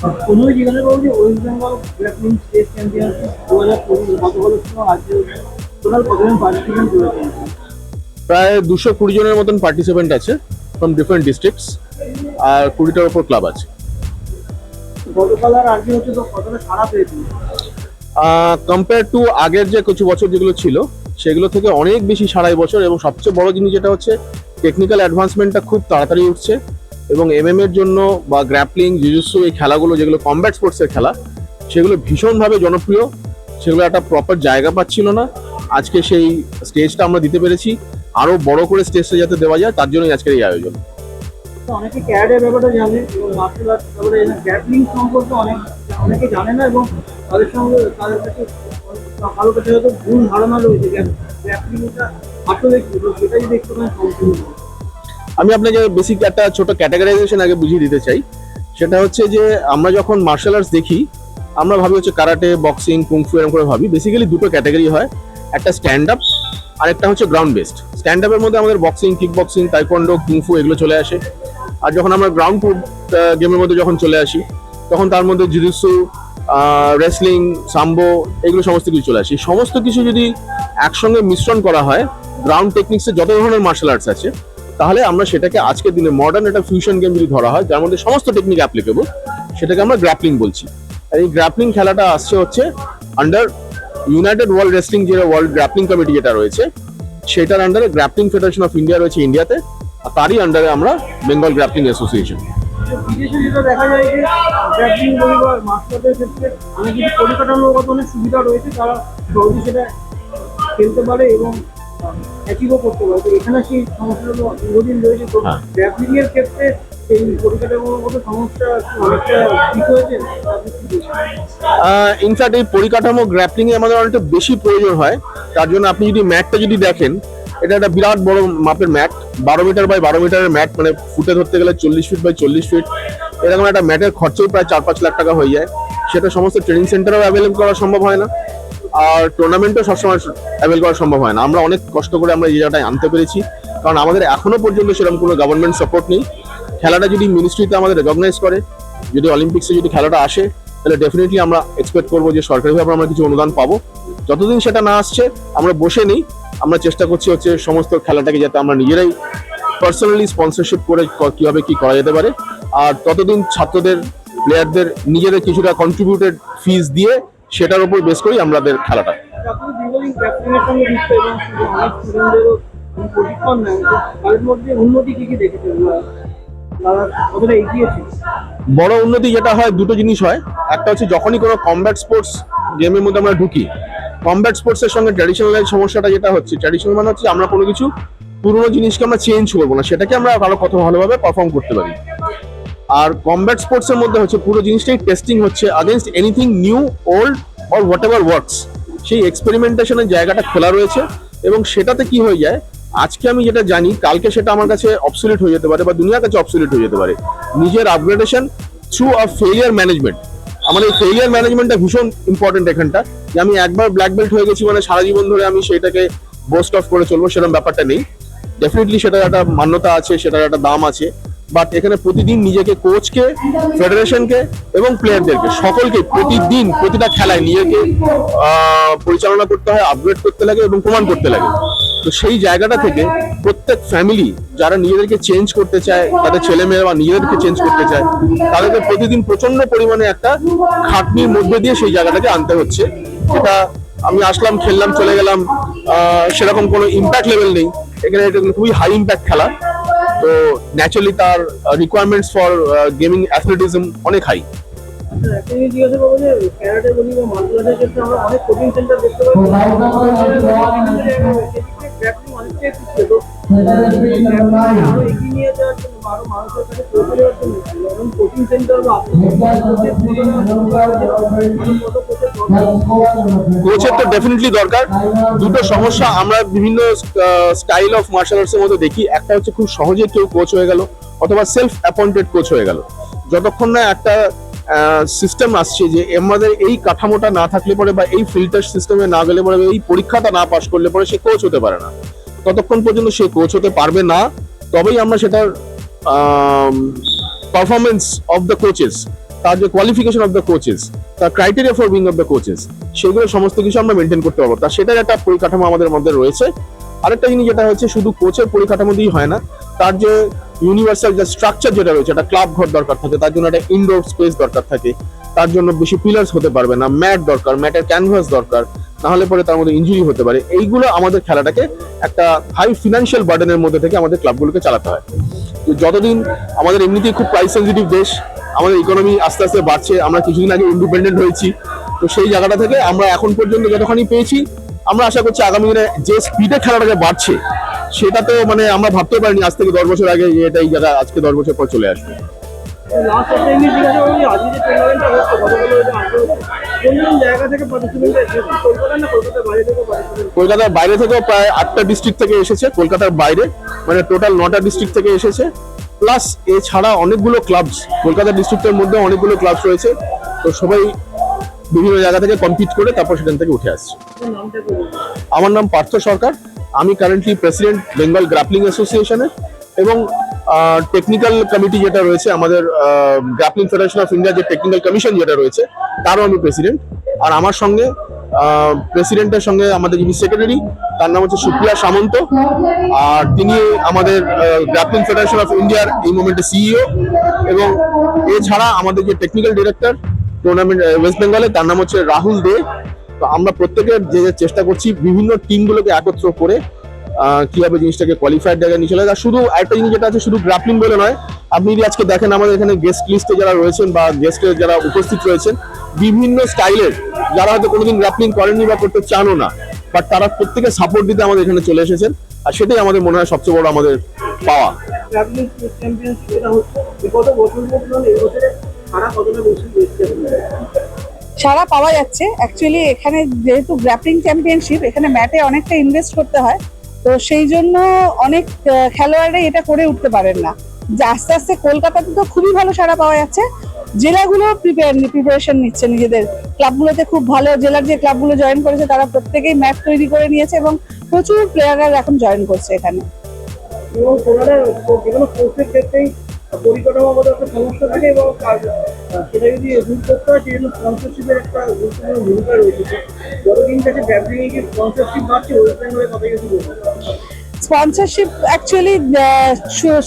প্রথমে জিজ্ঞাসা করব যে West Bengal grappling state championship দু হাজার পঁচিশ গত বছর আজকে টোটাল কতজন পার্টিসিপেন্ট করেছেন প্রায় দুশো কুড়ি জনের মতন পার্টিসিপেন্ট আছে ফ্রম ডিফারেন্ট ডিস্ট্রিক্টস আর কুড়িটার ওপর ক্লাব আছে। গতকাল আর আজকে হচ্ছে তো কতটা সারা পেয়েছে? কম্পেয়ার টু আগের যে কিছু বছর যেগুলো ছিল সেগুলো থেকে অনেক বেশি সারা বছর এবং সবচেয়ে বড় জিনিস যেটা হচ্ছে টেকনিক্যাল অ্যাডভান্সমেন্টটা খুব তাড়াতাড়ি উঠছে। এবং এমএম এর জন্য বা গ্র্যাপলিং জুজুসু এই খেলাগুলো যেগুলো কম্ব্যাট স্পোর্টসের খেলা, সেগুলো ভীষণভাবে জনপ্রিয়। সেগুলো একটা প্রপার জায়গা পাচ্ছিল না। আজকে সেই স্টেজটা আমরা দিতে পেরেছি। আরও বড় করে স্টেজটা যাতে দেওয়া যায়, তার জন্যই আজকের এই আয়োজন। অনেকে ব্যাপারটা জানে এবং মার্শাল আর্ট ব্যাপারে গ্যাপলিং সম্পর্কে অনেক অনেকে জানে না এবং তাদের সঙ্গে তাদের কাছে কাছে হয়তো ভুল ধারণা রয়েছে গ্যাপলিংটা আসলে কি? সম্পূর্ণ। আমি আপনাকে বেসিক একটা ছোট ক্যাটাগরাইজেশন আগে বুঝিয়ে দিতে চাই। সেটা হচ্ছে যে, আমরা যখন মার্শাল আর্টস দেখি, আমরা ভাবি হচ্ছে কারাটে বক্সিং কুংফু এরকম করে ভাবি। বেসিক্যালি দুটো ক্যাটাগরি হয়, একটা স্ট্যান্ড আপ আর একটা হচ্ছে গ্রাউন্ড বেসড স্ট্যান্ড আপের মধ্যে আমাদের boxing kick boxing taekwondo kung fu এগুলো চলে আসে। আর যখন আমরা গ্রাউন্ড গেমের মধ্যে যখন চলে আসি, তখন তার মধ্যে জিজুসু রেসলিং সাম্বো এগুলো সমস্ত কিছু চলে আসে। সমস্ত কিছু যদি একসঙ্গে মিশ্রণ করা হয় গ্রাউন্ড টেকনিক্সে যত ধরনের মার্শাল আর্টস আছে তাহলে আমরা সেটাকে আজকের দিনে মডার্ন একটা ফিউশন গেম যদি ধরা হয় যার মধ্যে সমস্ত টেকনিক অ্যাপ্লিকেবল সেটাকে আমরা গ্র্যাপলিং বলছি আর এই গ্র্যাপলিং খেলাটা আসছে হচ্ছে আন্ডার ইউনাইটেড ওয়ার্ল্ড রেসলিং যে ওয়ার্ল্ড গ্র্যাপলিং কমিটি যেটা রয়েছে সেটার আন্ডারে গ্র্যাপলিং ফেডারেশন অফ ইন্ডিয়া রয়েছে ইন্ডিয়াতে আর তারই আন্ডারে আমরা বেঙ্গল গ্র্যাপলিং অ্যাসোসিয়েশন পরিকাঠামোগত অনেক সুবিধা রয়েছে তারা সেটা খেলতে পারে এবং অ্যাচিভও করতে পারে। তো এখানে সেই সমস্যাগুলো দীর্ঘদিন রয়েছে? তো হ্যাঁ। গ্যাপলিং এর ক্ষেত্রে সেই পরিকাঠামোগত সমস্যা অনেকটা ঠিক হয়েছে? আপনি কি বলছেন? ইনফ্যাক্ট এই পরিকাঠামো গ্র্যাপলিং এ আমাদের অনেকটা বেশি প্রয়োজন হয়। তার জন্য আপনি যদি ম্যাটটা যদি দেখেন এটা একটা বিরাট বড় মাপের ম্যাট। বারো মিটার বাই বারো মিটারের ম্যাট মানে ফুটে ধরতে গেলে চল্লিশ ফিট বাই চল্লিশ ফিট এরকম একটা ম্যাটের খরচই প্রায় চার পাঁচ লাখ টাকা হয়ে যায়। সেটা সমস্ত ট্রেনিং সেন্টারেও অ্যাভেলেবল করা সম্ভব হয় না। আর টুর্নামেন্টও সবসময় অ্যাভেল করা সম্ভব হয় না। আমরা অনেক কষ্ট করে আমরা এই জায়গাটায় আনতে পেরেছি। কারণ আমাদের এখনও পর্যন্ত সেরকম কোনো গভর্নমেন্ট সাপোর্ট নেই। খেলাটা যদি মিনিস্ট্রিতে আমাদের রেকগনাইজ করে, যদি অলিম্পিক্সে যদি খেলাটা আসে, তাহলে ডেফিনেটলি আমরা এক্সপেক্ট করব যে সরকারিভাবে আমরা কিছু অনুদান পাবো। যতদিন সেটা না আসছে, আমরা বসে নেই। আমরা চেষ্টা করছি হচ্ছে সমস্ত খেলাটাকে যাতে আমরা নিজেরাই পার্সোনালি স্পন্সরশিপ করে কীভাবে কি করা যেতে পারে। আর ততদিন ছাত্রদের প্লেয়ারদের নিজেদের কিছুটা কন্ট্রিবিউটেড ফিস দিয়ে সেটার উপর বেস করি আমাদের খেলাটা। বড় উন্নতি যেটা হয় দুটো জিনিস হয়। একটা হচ্ছে যখনই কোনো কমব্যাট স্পোর্টস গেমের মধ্যে আমরা ঢুকি কমব্যাট স্পোর্টস এর সঙ্গে ট্র্যাডিশনাল সমস্যাটা যেটা হচ্ছে ট্র্যাডিশনাল মানে হচ্ছে আমরা কোনো কিছু পুরোনো জিনিসকে আমরা চেঞ্জ করব না সেটাকে আমরা আরও কত ভালোভাবে পারফর্ম করতে পারি। আর কমব্যাট স্পোর্টস এর মধ্যে হচ্ছে পুরো জিনিসটাই টেস্টিং হচ্ছে against anything new old or whatever works সেই এক্সপেরিমেন্টেশনের জায়গাটা খোলা রয়েছে এবং সেটাতে কি হয়ে যায়? আজকে আমি যেটা জানি, কালকে সেটা আমার কাছে অবসলিট হয়ে যেতে পারে বা দুনিয়ার কাছে অবসলিট হয়ে যেতে পারে। নিজের upgradation through a failure management আমার এই ফেলিয়ার ম্যানেজমেন্টটা ভীষণ ইম্পর্টেন্ট এখানটা। যে আমি একবার ব্ল্যাক বেল্ট হয়ে গেছি মানে সারা জীবন ধরে আমি সেটাকে বোস্ট অফ করে চলবো সেরকম ব্যাপারটা নেই। ডেফিনেটলি সেটার একটা মান্যতা আছে, সেটার একটা দাম আছে। বাট এখানে প্রতিদিন নিজেকে কোচকে ফেডারেশনকে এবং প্লেয়ারদেরকে সকলকে প্রতিদিন প্রতিটা খেলায় নিজেকে পরিচালনা করতে হয় আপগ্রেড করতে লাগে এবং প্রমাণ করতে লাগে। তো সেই জায়গাটা থেকে প্রত্যেক ফ্যামিলি যারা নিজেদেরকে চেঞ্জ করতে চায়, তাদের ছেলে মেয়ে বা নিজেদেরকে চেঞ্জ করতে চায়, তাদেরকে প্রতিদিন প্রচণ্ড পরিমাণে একটা খাটনির মধ্যে দিয়ে সেই জায়গাটাকে আনতে হচ্ছে। যেটা আমি আসলাম, খেললাম, চলে গেলাম সেরকম কোনো ইম্প্যাক্ট লেভেল নেই। এখানে এটা খুবই হাই ইম্প্যাক্ট খেলা। তো ন্যাচারালি তার রিকোয়ারমেন্টস ফর গেমিং অ্যাথলেটিজম অনেক হাই আচ্ছা, আমরা অনেক কোচিং সেন্টার দেখতে পাচ্ছি। কোচের তো ডেফিনেটলি দরকার। দুটো সমস্যা, আমরা বিভিন্ন স্টাইল অফ মার্শাল আর্টস এর মধ্যে দেখি। একটা হচ্ছে খুব সহজে কেউ কোচ হয়ে গেল, অথবা সেলফ অ্যাপয়েন্টেড কোচ হয়ে গেল। যতক্ষণ না একটা সিস্টেম আসছে যে আমাদের এই কাঠামোটা না থাকলে পরে বা এই ফিল্টার সিস্টেমে না গেলে পরে এই পরীক্ষাটা না পাশ করলে পরে সে কোচ হতে পারে না। ততক্ষণ পর্যন্ত সে হতে পারবে না। তবেই আমরা সেটার পারফরমেন্স অফ দ্য কোচেস তার যে কোয়ালিফিকেশন অফ দ্য কোচেস তার criteria for wing of the coaches সেগুলো সমস্ত কিছু আমরা মেনটেন করতে পারব। তা সেটার একটা পরিকাঠামো আমাদের মধ্যে রয়েছে। আরেকটা জিনিস যেটা হচ্ছে, শুধু কোচের পরিকাঠামো দিয়েই হয় না, তার যে ইউনিভার্সাল যে স্ট্রাকচার যেটা রয়েছে, একটা ক্লাব ঘর দরকার থাকে, তার জন্য একটা ইনডোর স্পেস দরকার থাকে, তার জন্য বেশি পিলার্স হতে পারবে না ম্যাট দরকার ম্যাটের ক্যানভাস দরকার নাহলে পরে তার মধ্যে ইনজুরি হতে পারে। এইগুলো আমাদের খেলাটাকে একটা হাই ফিনান্সিয়াল বার্ডেনের মধ্যে থেকে আমাদের ক্লাবগুলোকে চালাতে হয়। তো যতদিন আমাদের এমনিতেই খুব প্রাইস সেন্সিটিভ দেশ, আমাদের ইকোনমি আস্তে আস্তে বাড়ছে, আমরা কিছুদিন আগে ইন্ডিপেন্ডেন্ট হয়েছি, তো সেই জায়গাটা থেকে আমরা এখন পর্যন্ত যতখানি পেয়েছি, আমরা আশা করছি আগামী দিনে যে স্পিডে খেলাটাকে বাড়ছে সেটা তো মানে আমরা ভাবতে পারিনি আজ থেকে দশ বছর আগে এটা এই জায়গা আজকে দশ বছর পর চলে আসবে। কলকাতার বাইরে থেকে থেকেও প্রায় আটটা ডিস্ট্রিক্ট থেকে এসেছে, কলকাতার বাইরে মানে টোটাল নটা ডিস্ট্রিক্ট থেকে এসেছে। প্লাস এছাড়া অনেকগুলো ক্লাবস কলকাতা ডিস্ট্রিক্টের মধ্যে অনেকগুলো ক্লাবস রয়েছে। তো সবাই বিভিন্ন জায়গা থেকে কম্পিট করে তারপর সেখান থেকে উঠে আসছে? আমার নাম পার্থ সরকার, আমি কারেন্টলি প্রেসিডেন্ট বেঙ্গল গ্রাপলিং অ্যাসোসিয়েশনের এবং টেকনিক্যাল কমিটি যেটা রয়েছে, আমাদের গ্রাপলিং ফেডারেশন অফ ইন্ডিয়া যে টেকনিক্যাল কমিশন যেটা রয়েছে, তারও আমি প্রেসিডেন্ট আর আমার সঙ্গে প্রেসিডেন্টের সঙ্গে আমাদের যিনি সেক্রেটারি তার নাম হচ্ছে সুপ্রিয়া সামন্ত। আর তিনি আমাদের গ্রাপলিং ফেডারেশন অফ ইন্ডিয়ার এই মোমেন্টে সিইও এবং এছাড়া আমাদের যে টেকনিক্যাল ডিরেক্টর টুর্নামেন্ট ওয়েস্ট বেঙ্গলে তার নাম হচ্ছে রাহুল দে। তো আমরা প্রত্যেকের যে চেষ্টা করছি, বিভিন্ন টিমগুলোকে একত্র করে কীভাবে জিনিসটাকে কোয়ালিফাইড জায়গায় নিয়ে চলে যায়। আর শুধু একটা জিনিস যেটা আছে শুধু গ্রাপলিং বলে নয় আপনি যদি আজকে দেখেন আমাদের এখানে গেস্ট লিস্টে যারা রয়েছেন বা গেস্টে যারা উপস্থিত রয়েছেন বিভিন্ন স্টাইলের যারা হয়তো কোনোদিন গ্রাপলিং করেননি বা করতে চানও না বাট তারা প্রত্যেকে সাপোর্ট দিতে আমাদের এখানে চলে এসেছেন আর সেটাই আমাদের মনে হয় সবচেয়ে বড় আমাদের পাওয়া। ট্রাভেলিং চ্যাম্পিয়নশিপ যেটা হচ্ছে বিগত বছরগুলো তুলনায় এই বছরে সারা কতটা বেশি বেশি সারা পাওয়া যাচ্ছে। অ্যাকচুয়ালি এখানে যেহেতু গ্র্যাপলিং চ্যাম্পিয়নশিপ এখানে ম্যাটে অনেকটা ইনভেস্ট করতে হয়। তো সেই জন্য অনেক খেলোয়াড়রা এটা করে উঠতে পারেন না। যে আস্তে আস্তে কলকাতাতে তো খুবই ভালো সারা পাওয়া যাচ্ছে। জেলাগুলো প্রিপারেশন নিচ্ছে নিজেদের। ক্লাবগুলোতে খুব ভালো, জেলার যে ক্লাবগুলো জয়েন করেছে তারা প্রত্যেকেই ম্যাচ তৈরি করে নিয়েছে এবং প্রচুর প্লেয়াররা এখন জয়েন করছে এখানে। পরিকাঠামোগত একটা সমস্যা থাকে এবং সেটা যদি দূর করতে হয় সেই জন্য স্পন্সরশিপের একটা গুরুত্বপূর্ণ ভূমিকা রয়েছে। যতদিন থেকে স্পন্সরশিপ বাড়ছে ওয়েস্ট বেঙ্গলের কথা কিছু বলব স্পন্সরশিপ অ্যাকচুয়ালি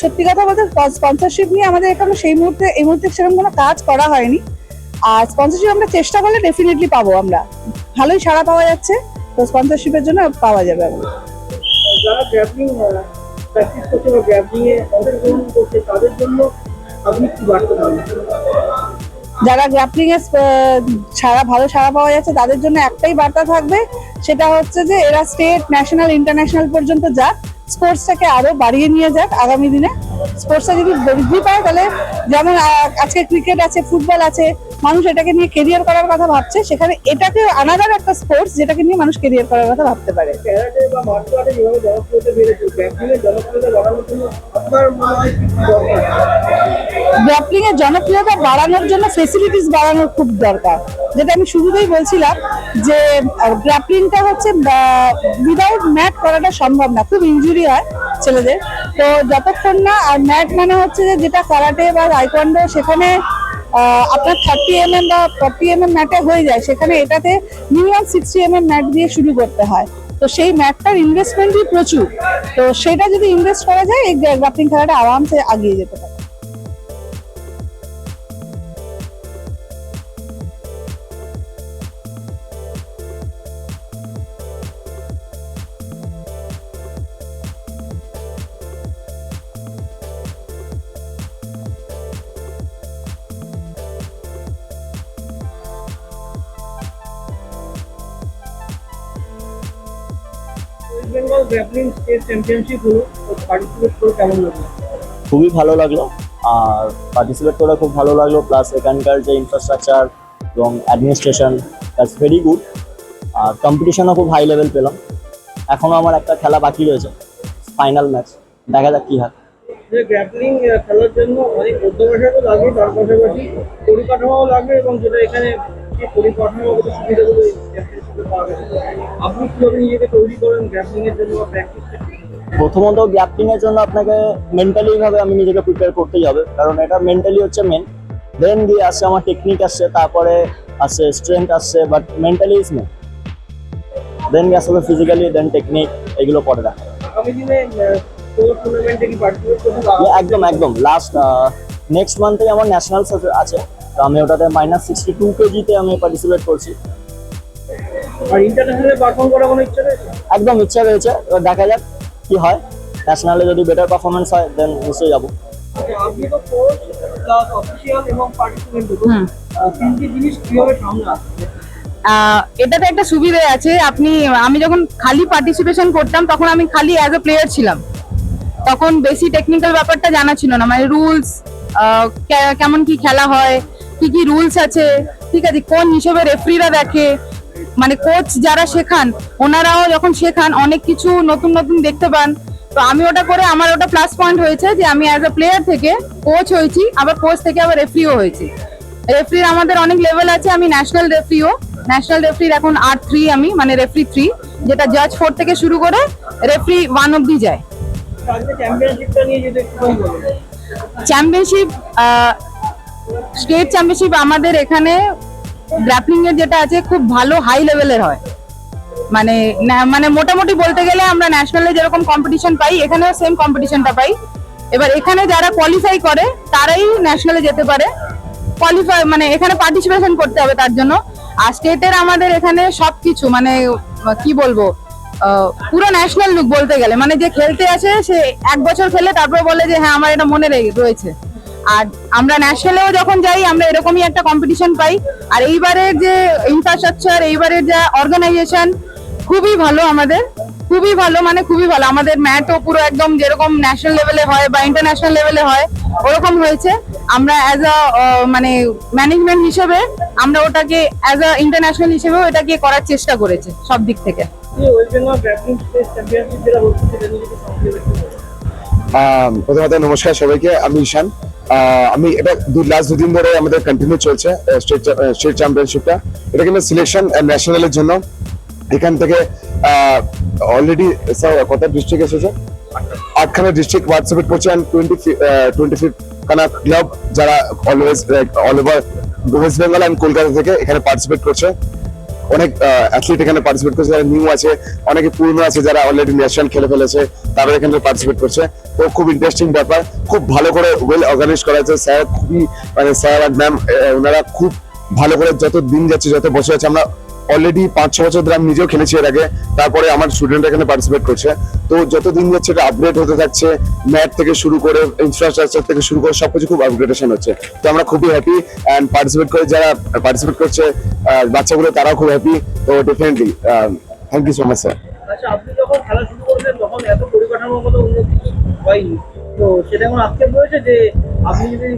সত্যি কথা বলতে স্পন্সরশিপ নিয়ে আমাদের এখানে সেই মুহূর্তে এই মুহূর্তে সেরকম কোনো কাজ করা হয়নি। আর স্পন্সরশিপ আমরা চেষ্টা করলে ডেফিনেটলি পাবো আমরা। ভালোই সাড়া পাওয়া যাচ্ছে তো স্পন্সরশিপের জন্য পাওয়া যাবে আমরা প্র্যাকটিস অংশগ্রহণ তাদের জন্য আপনি কি যারা গ্রাপলিং এ সারা, ভালো সাড়া পাওয়া যাচ্ছে, তাদের জন্য একটাই বার্তা থাকবে, সেটা হচ্ছে যে এরা স্টেট ন্যাশনাল ইন্টারন্যাশনাল পর্যন্ত যাক স্পোর্টসটাকে আরও বাড়িয়ে নিয়ে যাক আগামী দিনে। স্পোর্টসটা যদি বৃদ্ধি পায়, তাহলে যেমন আজকে ক্রিকেট আছে ফুটবল আছে মানুষ এটাকে নিয়ে কেরিয়ার করার কথা ভাবছে সেখানে এটাকে আনাদার একটা স্পোর্টস যেটাকে নিয়ে মানুষ কেরিয়ার করার কথা ভাবতে পারে। জনপ্রিয়তা এর জনপ্রিয়তা বাড়ানোর জন্য ফেসিলিটিস বাড়ানোর খুব দরকার। যেটা আমি শুরুতেই বলছিলাম যে গ্রাপলিংটা হচ্ছে উইদাউট ম্যাট করাটা সম্ভব না খুব ইনজুরি হয় ছেলেদের। তো যতক্ষণ না আর ম্যাট মানে হচ্ছে যে যেটা কারাটে বা আইকন্ডো সেখানে আপনার থার্টি এম এম বা ফর্টি এম এম ম্যাটে হয়ে যায়। সেখানে এটাতে minimum sixty M M mat দিয়ে শুরু করতে হয়। তো সেই ম্যাটটার ইনভেস্টমেন্টই প্রচুর। তো সেটা যদি ইনভেস্ট করা যায়, এই গ্রাফটিং খেলাটা আরামসে এগিয়ে যেতে পারে। বেঙ্গল গ্র্যাপলিং স্টেট চ্যাম্পিয়নশিপ হলো পার্টিসিপেট করে কেমন লাগল? খুবই ভালো লাগল আর পার্টিসিপেট করে খুব ভালো লাগল প্লাস এখানকার যে ইনফ্রাস্ট্রাকচার এবং অ্যাডমিনিস্ট্রেশন দ্যাটস ভেরি গুড আর কম্পিটিশনও খুব হাই লেভেল পেলাম। এখনও আমার একটা খেলা বাকি রয়েছে ফাইনাল ম্যাচ দেখা যাক কী হয়। যে গ্র্যাপলিং খেলার জন্য অনেক অধ্যবসায়ও তার পাশাপাশি পরিকাঠামোও লাগবে এবং যেটা এখানে পরিকাঠামোগত সুবিধাগুলো আপনি কীভাবে নিজেকে তৈরি করেন গ্র্যাপলিং এর জন্য প্র্যাকটিস প্রথমত গ্যাপটিং এর জন্য আপনাকে মেন্টালি ভাবে আমি নিজেকে প্রিপেয়ার করতেই হবে। কারণ এটা মেন্টালি হচ্ছে মেন দেন গিয়ে আসছে আমার টেকনিক আসছে তারপরে আসছে স্ট্রেংথ আসছে but mentally is no then গিয়ে আসলে ফিজিক্যালি দেন টেকনিক এগুলো পরে দেখা। একদম একদম। লাস্ট নেক্সট মান্থে আমার ন্যাশনাল আছে। তো আমি ওটাতে মাইনাস সিক্সটি টু কেজিতে আমি পার্টিসিপেট করছি। আর ইন্টারন্যাশনালে পারফর্ম করার কোনো ইচ্ছা রয়েছে? একদম ইচ্ছা রয়েছে এবার দেখা যাক কি হয়। ন্যাশনালে যদি বেটার পারফরমেন্স হয় দেন নিশ্চয়ই যাব। তো আপনি তো কোচ প্লাস অফিসিয়াল এবং পার্টিসিপেন্ট দুটো। তিনটি জিনিস কীভাবে সামলান এটাতে একটা সুবিধা আছে আপনি আমি যখন খালি পার্টিসিপেশন করতাম তখন আমি খালি অ্যাজ এ প্লেয়ার ছিলাম। তখন বেশি টেকনিক্যাল ব্যাপারটা জানা ছিল না মানে রুলস কেমন কি খেলা হয় কি কি রুলস আছে ঠিক আছে কোন হিসেবে রেফারিরা দেখে মানে কোচ যারা শেখান ওনারাও যখন শেখান অনেক কিছু নতুন নতুন দেখতে পান। তো আমি ওটা করে আমার ওটা প্লাস পয়েন্ট হয়েছে যে আমি অ্যাজ এ প্লেয়ার থেকে কোচ হয়েছি আবার কোচ থেকে আবার রেফারিও হয়েছি। রেফারির আমাদের অনেক লেভেল আছে আমি ন্যাশনাল রেফারিও ন্যাশনাল রেফারির এখন আর থ্রি আমি মানে রেফারি থ্রি যেটা জাজ ফোর থেকে শুরু করে রেফারি ওয়ান অব্দি যায়। চ্যাম্পিয়নশিপ স্টেট চ্যাম্পিয়নশিপ আমাদের এখানে গ্র্যাপলিং এর যেটা আছে, খুব ভালো হাই লেভেলের হয়। মানে মানে মোটামুটি বলতে গেলে আমরা ন্যাশনালে যেরকম কম্পিটিশন পাই, এখানেও সেম কম্পিটিশনটা পাই। এবার এখানে যারা কোয়ালিফাই করে, তারাই ন্যাশনালে যেতে পারে। কোয়ালিফাই মানে এখানে পার্টিসিপেশন করতে হবে তার জন্য। আর স্টেটের আমাদের এখানে সবকিছু মানে কি বলব পুরো ন্যাশনাল লুক বলতে গেলে। মানে যে খেলতে আসে, সে এক বছর খেলে তারপর বলে যে হ্যাঁ আমার এটা মনে রয়েছে। আর আমরা ন্যাশনালেও যখন যাই আমরা এরকমই একটা কম্পিটিশন পাই। আর এইবারের যে ইনফ্রাস্ট্রাকচার এইবারের যে অর্গানাইজেশন খুবই ভালো আমাদের। খুবই ভালো মানে খুবই ভালো। আমাদের ম্যাটও পুরো একদম যেরকম ন্যাশনাল লেভেলে হয় বা ইন্টারন্যাশনাল লেভেলে হয় ওরকম হয়েছে। আমরা অ্যাজ আ মানে ম্যানেজমেন্ট হিসেবে আমরা ওটাকে অ্যাজ আ ইন্টারন্যাশনাল হিসেবেও এটাকে করার চেষ্টা করেছে সব দিক থেকে। প্রথমত নমস্কার সবাইকে। আমি ঈশান। আমি এটা দু লাস্ট দুদিন ধরে আমাদের কন্টিনিউ চলছে স্টেট চ্যাম্পিয়নশিপটা এটা কিন্তু সিলেকশন ন্যাশনালের জন্য। এখান থেকে অলরেডি কত ডিস্ট্রিক্ট এসেছে? আটখানা ডিস্ট্রিক্ট পার্টিসিপেট করছে অ্যান্ড টোয়েন্টি টোয়েন্টি ফিফ খানা ক্লাব যারা always all over West Bengal and Kolkata থেকে এখানে পার্টিসিপেট করছে। অনেক অ্যাথলিট এখানে পার্টিসিপেট করছে, যারা নিউ আছে, অনেকে পুরনো আছে যারা অলরেডি ন্যাশনাল খেলে ফেলেছে তারা এখানে পার্টিসিপেট করছে। তো খুব ইন্টারেস্টিং ব্যাপার, খুব ভালো করে ওয়েল অর্গানাইজ করা হয়েছে। স্যার খুবই মানে স্যার আর ম্যাম ওনারা খুব ভালো করে যত দিন যাচ্ছে, যত বসে আছে আমরা অলরেডি পাঁচ, ছ বছর ধরে আমি নিজেও খেলেছি এর আগে। তারপরে আমার স্টুডেন্ট এখানে পার্টিসিপেট করছে। তো যত দিন যাচ্ছে এটা আপগ্রেড হতে থাকছে ম্যাট থেকে শুরু করে ইনফ্রাস্ট্রাকচার থেকে শুরু করে সবকিছু খুব আপগ্রেডেশন হচ্ছে। তো আমরা খুবই হ্যাপি অ্যান্ড পার্টিসিপেট করে যারা পার্টিসিপেট করছে বাচ্চাগুলো তারাও খুব হ্যাপি তো definitely thank you so much sir আচ্ছা আপনি যখন খেলা শুরু করেছেন তখন এত পরিকাঠামোগত উন্নতি হয়নি? তো সেটা এখন আক্ষেপ রয়েছে যে আপনি যদি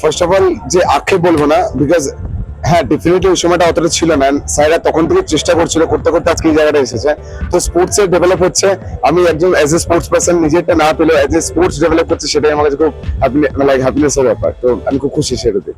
ফার্স্ট অফ অল যে আক্ষেপ বলব না বিকজ হ্যাঁ ডেফিনেটলি ওই সময়টা অতটা ছিল না। স্যাররা তখন থেকে চেষ্টা করছিল, করতে করতে আজকে এই জায়গাটা এসেছে। তো স্পোর্টস এর ডেভেলপ হচ্ছে। আমি একজন অ্যাজ এ স্পোর্টস পার্সন নিজেরটা না পেলেও অ্যাজ এ স্পোর্টস ডেভেলপ করছে, সেটাই আমার কাছে খুব লাইক হ্যাপিনেস ব্যাপার। তো আমি খুব খুশি সেটাতে।